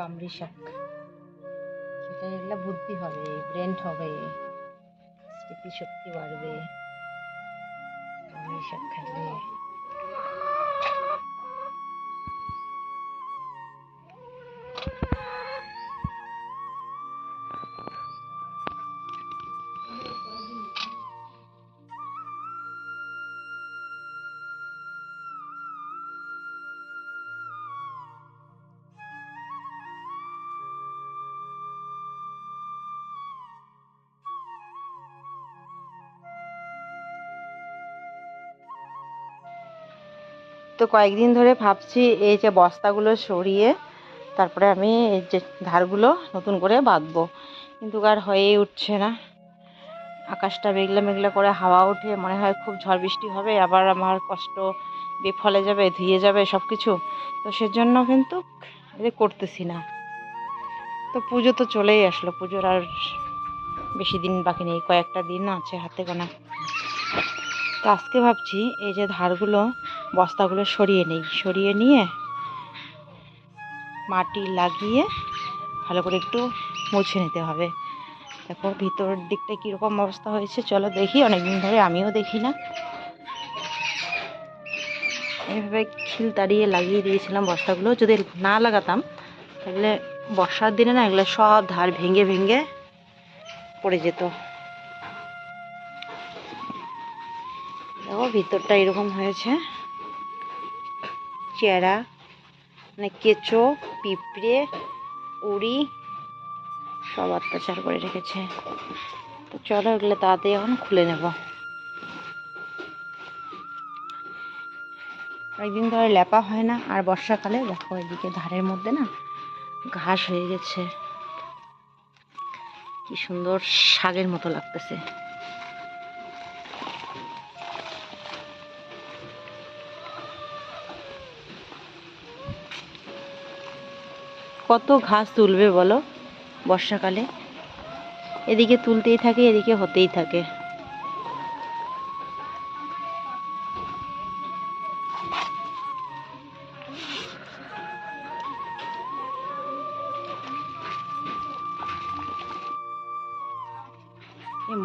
বামরি শাক। সেটা এগুলো বুদ্ধি হবে ব্রেন্ড হবে স্মৃতিশক্তি বাড়বে। বামরি শাক খাইলে তো কয়েকদিন ধরে ভাবছি এই যে বস্তাগুলো সরিয়ে তারপরে আমি এই যে ধারগুলো নতুন করে বাঁধবো। কিন্তু আর হয়েই উঠছে না। আকাশটা মেঘলা মেঘলা করে হাওয়া উঠে মনে হয় খুব ঝড় বৃষ্টি হবে, আবার আমার কষ্ট বিফলে যাবে, ধুয়ে যাবে সব কিছু তো সেজন্য কিন্তু করতেছি না। তো পুজো তো চলেই আসলো, পুজোর আর বেশি দিন বাকি নেই, কয়েকটা দিন আছে হাতে গোনা। তো আজকে ভাবছি এই যে ধারগুলো বস্তাগুলো সরিয়ে নেই। সরিয়ে নিয়ে মাটি লাগিয়ে ভালো করে একটু মুছে নিতে হবে। দেখো ভিতরের দিকটা কীরকম অবস্থা হয়েছে, চলো দেখি। অনেকদিন ধরে আমিও দেখি না। এইভাবে খিল তাড়িয়ে লাগিয়ে দিয়েছিলাম বস্তাগুলো। যদি না লাগাতাম, তাহলে বর্ষার দিনে না এগুলো সব ধার ভেঙে ভেঙে পড়ে যেত। দেখো ভিতরটা এরকম হয়েছে। চেরা মানে কেঁচো, পিঁপড়ে, উড়ি, সব অত্যাচার করে রেখেছে। তো চলো এগুলো তাড়াতাড়ি এখন খুলে নেব। একদিন ধরে লেপা হয় না, আর বর্ষাকালে দেখো এদিকে ধারের মধ্যে না ঘাস হয়ে গেছে। কি সুন্দর শাকের মতো লাগতেছে। কত ঘাস তুলবে বলো? বর্ষাকালে। এদিকে তুলতেই থাকে, এদিকে হতেই থাকে।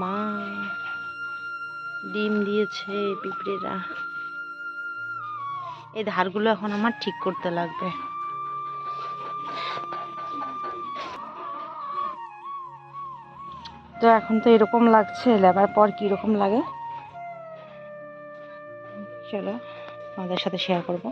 মা, ডিম দিয়েছে পিঁপড়েরা। এই ধারগুলো এখন আমার ঠিক করতে লাগবে। তো এখন তো এরকম লাগছে লেবার পর কীরকম লাগে? চলো আমাদের সাথে শেয়ার করব।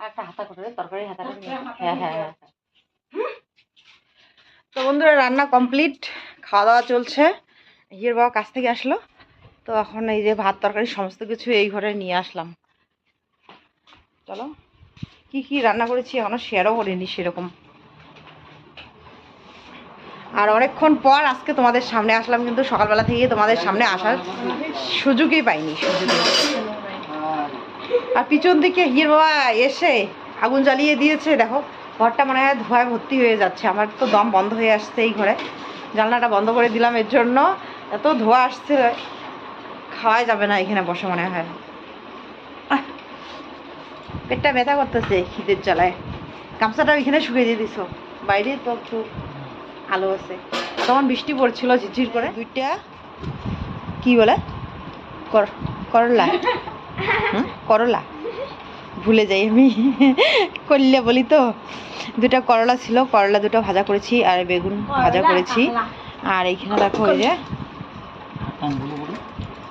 একটা হাতা করে তরকারি হাতাটা হ্যাঁ হ্যাঁ হ্যাঁ তো বন্ধুরা রান্না কমপ্লিট খাওয়া দাওয়া চলছে। হির বাবা কাছ থেকে আসলো। তো এখন এই যে ভাত তরকারি সমস্ত কিছু এই ঘরে নিয়ে আসলাম। চলো কি কি রান্না করেছি এখনও শেয়ারও করিনি সেরকম। আর অনেকক্ষণ পর আজকে তোমাদের সামনে আসলাম কিন্তু সকালবেলা থেকে তোমাদের সামনে আসার সুযোগই পাইনি সুযোগই আর পিছন দিকে হির বাবা, এসে আগুন জ্বালিয়ে দিয়েছে, দেখো। ঘরটা মনে হয় ধোঁয়ায় ভর্তি হয়ে যাচ্ছে। আমার তো দম বন্ধ হয়ে আসছে এই ঘরে। জানলাটা বন্ধ করে দিলাম এর জন্য। এত ধোঁয়া আসছে। খাওয়াই যাবে না এখানে বসে মনে হয়। পেটটা ব্যথা করতেছে খিদের জ্বালায়। গামছাটা ওইখানে শুকিয়ে দিয়ে দিছো। বাইরে তো একটু আলো আছে। তখন বৃষ্টি পড়ছিল ঝিরঝির করে। দুইটা কি বলে? কর- করলা? করলা? ভুলে যাই আমি। করলে বলি তো। দুটা করলা ছিল করলা দুটো ভাজা করেছি আর বেগুন ভাজা করেছি। আর এইখানে দেখো ওই যে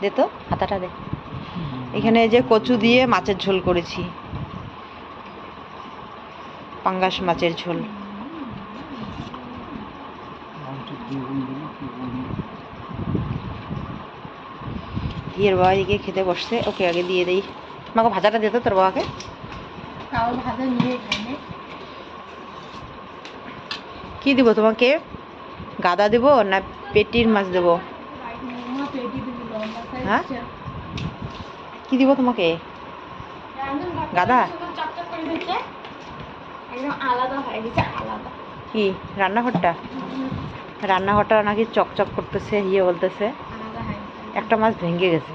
দে তো হাতাটা দে। এখানে এই যে কচু দিয়ে মাছের ঝোল করেছি। পাঙ্গাস মাছের ঝোল। ইয়ের বাবা এদিকে খেতে বসছে। ওকে আগে দিয়ে দেই। আমাকে ভাজাটা দিত তোর বাবাকে। তাও ভাজা নিয়ে কি দিব তোমাকে? গাদা দেব না পেটির মাছ দেব? হ্যাঁ? কি দিব তোমাকে? গাদা? কি রান্নাঘরটা? রান্নাঘরটা নাকি চকচক করতেছে ইয়ে বলতেছে। একটা মাছ ভেঙে গেছে।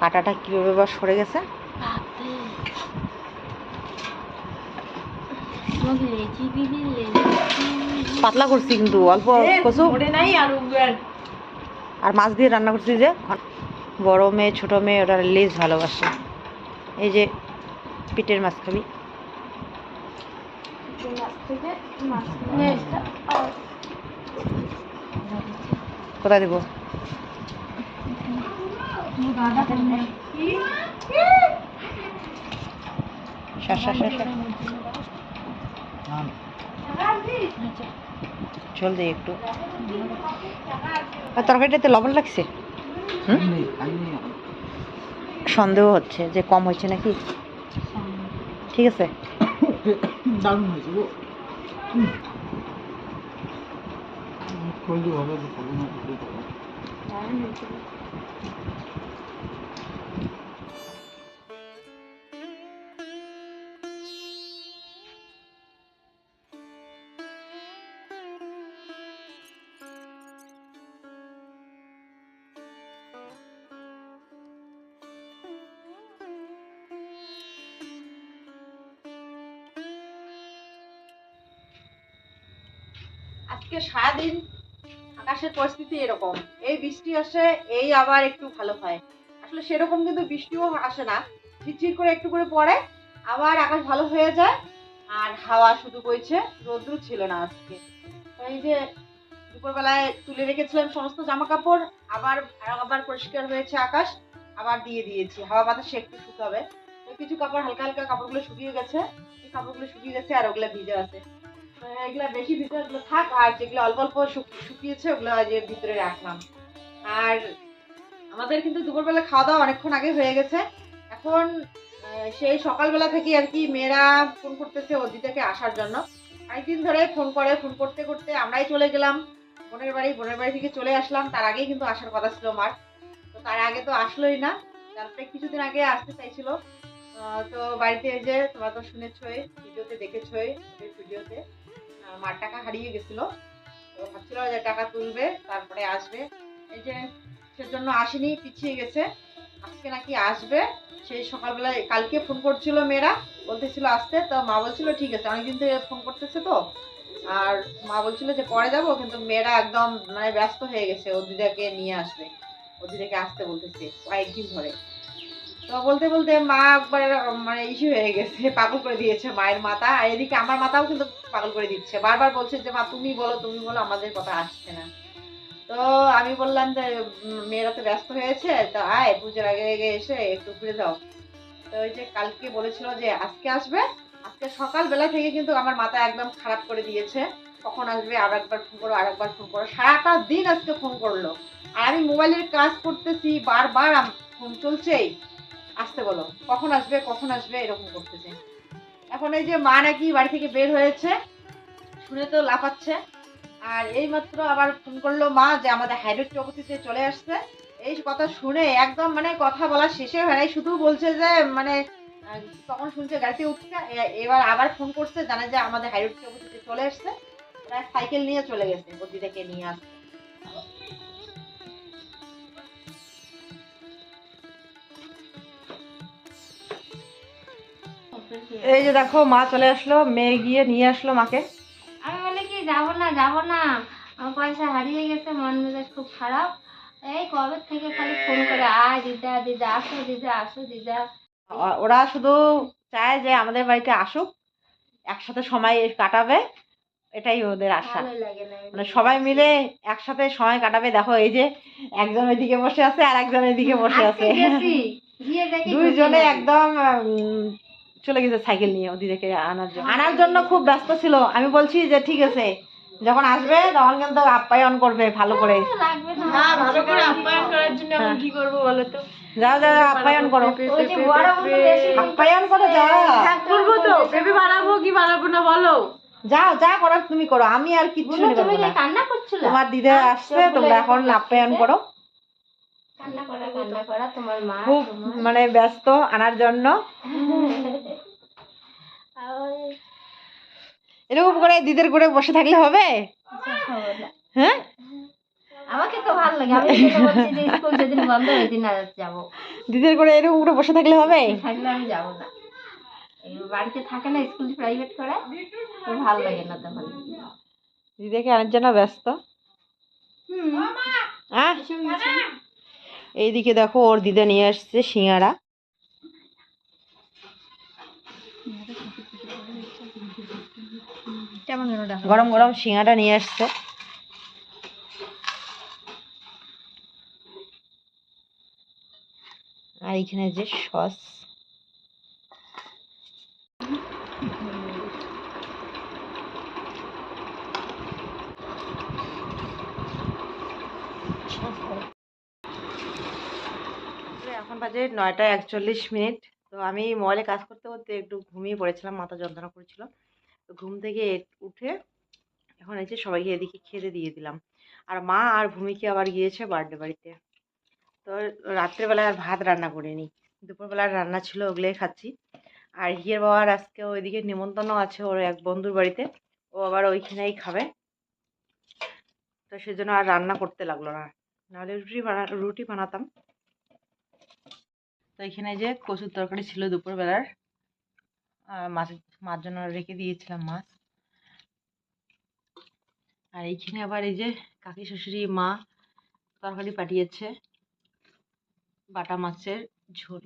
কাটাটা কীভাবে বা সরে গেছে? পাতলা করছি কিন্তু অল্প কচু। আর মাছ দিয়ে রান্না করছি যে বড় মেয়ে ছোট মেয়ে ওরা লেজ ভালোবাসে। এই যে পিটের মাছ খাবি। কোথায় দেবো? ঝোল দিই একটু তরকারিটাতে লবণ লাগছে সন্দেহ হচ্ছে যে কম হয়েছে নাকি? ঠিক আছে দারুণ হয়েছে। গো আজকে সারাদিন আকাশের পরিস্থিতি এরকম। এই বৃষ্টি আসে, এই আবার একটু ভালো হয়। আসলে সেরকম কিন্তু বৃষ্টিও আসে না। ঝিরঝির করে একটু করে পড়ে, আবার আকাশ ভালো হয়ে যায়, আর হাওয়া শুধু বইছে, রোদ্রু ছিল না আজকে। এই যে দুপুরবেলায় তুলে রেখেছিলাম সমস্ত জামা কাপড় আবার আবার পরিষ্কার হয়েছে আকাশ, আবার দিয়ে দিয়েছি। হাওয়া বাতাসে একটু শুকাবে। কিছু কাপড়, হালকা হালকা কাপড়গুলো শুকিয়ে গেছে। এই কাপড়গুলো শুকিয়ে গেছে আর ওগুলো ভিজে আছে। এগুলা বেশি ভিতরে থাক, আর যেগুলো অল্প অল্প শুকিয়েছে, ওগুলো ভিতরে রাখলাম। আর আমাদের কিন্তু দুপুরবেলা খাওয়া দাওয়া অনেকক্ষণ আগে হয়ে গেছে। এখন সেই সকালবেলা থেকে আর কি মেয়েরা ফোন করতেছে আসার জন্য। অনেকদিন ধরে ফোন করে ফোন করতে করতে আমরাই চলে গেলাম। বোনের বাড়ি বোনের বাড়ি থেকে চলে আসলাম। তার আগেই কিন্তু আসার কথা ছিল মার। তো তার আগে তো আসলোই না। তারপরে কিছুদিন আগে আসতে চাইছিল। তো বাড়িতে যে তোমরা তো শুনেছই, ভিডিওতে দেখেছই ভিডিওতে। মার টাকা হারিয়ে গেছিল। তো ভাবছিল যে টাকা তুলবে, তারপরে আসবে। এই যে সেজন্য আসেনি, পিছিয়ে গেছে। আজকে নাকি আসবে। সেই সকালবেলায় কালকে ফোন করছিল মেয়েরা, বলতেছিল আসতে। তো মা বলছিল, ঠিক আছে, অনেকদিন থেকে ফোন করতেছে তো। আর মা বলছিল যে, পরে যাব। কিন্তু মেয়েরা একদম মানে ব্যস্ত হয়ে গেছে, ও দিদাকে নিয়ে আসবে। ও দিদাকে আসতে বলতেছে কয়েকদিন ধরে। তো বলতে বলতে মা একবার মানে ইস্যু হয়ে গেছে, পাগল করে দিয়েছে মায়ের মাথা। আর এদিকে আমার মাথাও কিন্তু পাগল করে দিচ্ছে। বারবার বলছে যে, মা, তুমি বলো তুমি বলো, আমাদের কথা আসছে না। তো আমি বললাম যে মেয়েরা তো ব্যস্ত হয়েছে, তো আয়, পুজোর আগে আগে এসে একটু ঘুরে যাও। তো ওই যে কালকে বলেছিল যে, আজকে আসবে। আজকে সকালবেলা থেকে কিন্তু আমার মাথা একদম খারাপ করে দিয়েছে। কখন আসবে, আর একবার ফোন করো, আর একবার ফোন করো। সারাটা দিন আজকে ফোন করল। আর আমি মোবাইলের কাজ করতেছি, বারবার ফোন চলছেই। আসতে বলো, কখন আসবে কখন আসবে, এরকম করতেছে। এখন এই যে মা নাকি বাড়ি থেকে বের হয়েছে, শুনে তো লাফাচ্ছে। আর এইমাত্র আবার ফোন করল মা যে আমাদের হাইড্রোট চৌকতিতে চলে আসছে। এই কথা শুনে একদম মানে কথা বলা শেষে হয় নাই, শুধু বলছে যে মানে তখন শুনছে গাড়িতে উঠছে এবার আবার ফোন করছে, জানে যে আমাদের হাইরোড চৌকতিতে চলে আসছে সাইকেল নিয়ে চলে গেছে বদিটাকে নিয়ে আসছে এই যে দেখো মা চলে আসলো মেয়ে গিয়ে নিয়ে আসলো মাকে। আমি বলে কি যাব না যাব না। আমার পয়সা হারিয়ে গেছে মন মেজাজ খুব খারাপ। এই কবে থেকে খালি ফোন করে আয় দিদা দিদা আসো দিদা আসো দিদা। ওরা শুধু চায় যে আমাদের বাড়িতে আসুক একসাথে সময় কাটাবে এটাই ওদের আশা। মানে সবাই মিলে একসাথে সময় কাটাবে। দেখো এই যে একজন ওইদিকে বসে আছে আর একজন এদিকে বসে আছে। দুইজনে একদম চলে গেছে সাইকেল নিয়ে ওদিকে আনার জন্য। আনার জন্য খুব ব্যস্ত ছিল। আমি বলছি যে ঠিক আছে যখন আসবে তখন কিন্তু আপ্যায়ন করবে ভালো করে। না ভালো করে আপ্যায়ন করার জন্য এখন কি করব বলো তো? যাও যাও যাও, আপ্যায়ন করো ওই যে বড় বন্ধু বেশি আপ্যায়ন করো যাও। করব তো। পেঁপে বানাবো কি বানাবো না বলো? যাও যা করার তুমি করো। আমি আর কিচ্ছু না। কান্না করছিল? তোমার দিদা আসছে তোমরা এখন আপ্যায়ন করো। কান্না করা কান্না করা তোমার মা খুব মানে ব্যস্ত আনার জন্য। এরকম করে দিদের করে বসে থাকলে হবে? হ্যাঁ? আমাকে তো ভালো লাগে আমি বলছি যে স্কুল যেদিন বন্ধ ওই দিন আর যাব। দিদের করে এরকম করে বসে থাকলে হবে? থাকলে আমি যাব না। বাড়িতে থাকে না স্কুল প্রাইভেট করে তো ভালো লাগে না তখন দিদিকে আনার জন্য ব্যস্ত। হ্যাঁ এইদিকে দেখো ওর দিদা নিয়ে আসছে সিঙ্গারা। গরম গরম সিঙ্গারা নিয়ে আসছে। আর এখানে যে সস। এখন বাজে নয়টা একচল্লিশ মিনিট। তো আমি মোবাইলে কাজ করতে করতে একটু ঘুমিয়ে পড়েছিলাম মাথা যন্ত্রণা করেছিল। তো ঘুম থেকে উঠে এখন এই যে সবাইকে এদিকে খেতে দিয়ে দিলাম। আর মা আর ভূমিকে আবার গিয়েছে বার্থডে বাড়িতে। তো রাত্রেবেলায় আর ভাত রান্না করিনি। দুপুরবেলার রান্না ছিল, ওগুলোই খাচ্ছি। আর হিয়ের বাবার আজকে ওইদিকে নিমন্ত্রণ আছে ওর এক বন্ধুর বাড়িতে। ও আবার ওইখানেই খাবে। তো সেজন্য আর রান্না করতে লাগল না। নাহলে রুটি বানা, রুটি বানাতাম। তো এখানে যে কচুর তরকারি ছিল দুপুরবেলার। মাছ মাছ জন্য রেখে দিয়েছিলাম মাছ। আর এইখানে আবার এই যে কাকি শ্বশুরি মা তরকারি পাঠিয়েছে, বাটা মাছের ঝোল।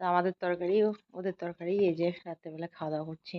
আমাদের তরকারি ওদের তরকারি এই যে রাত্রেবেলা খাওয়া দাওয়া করছি।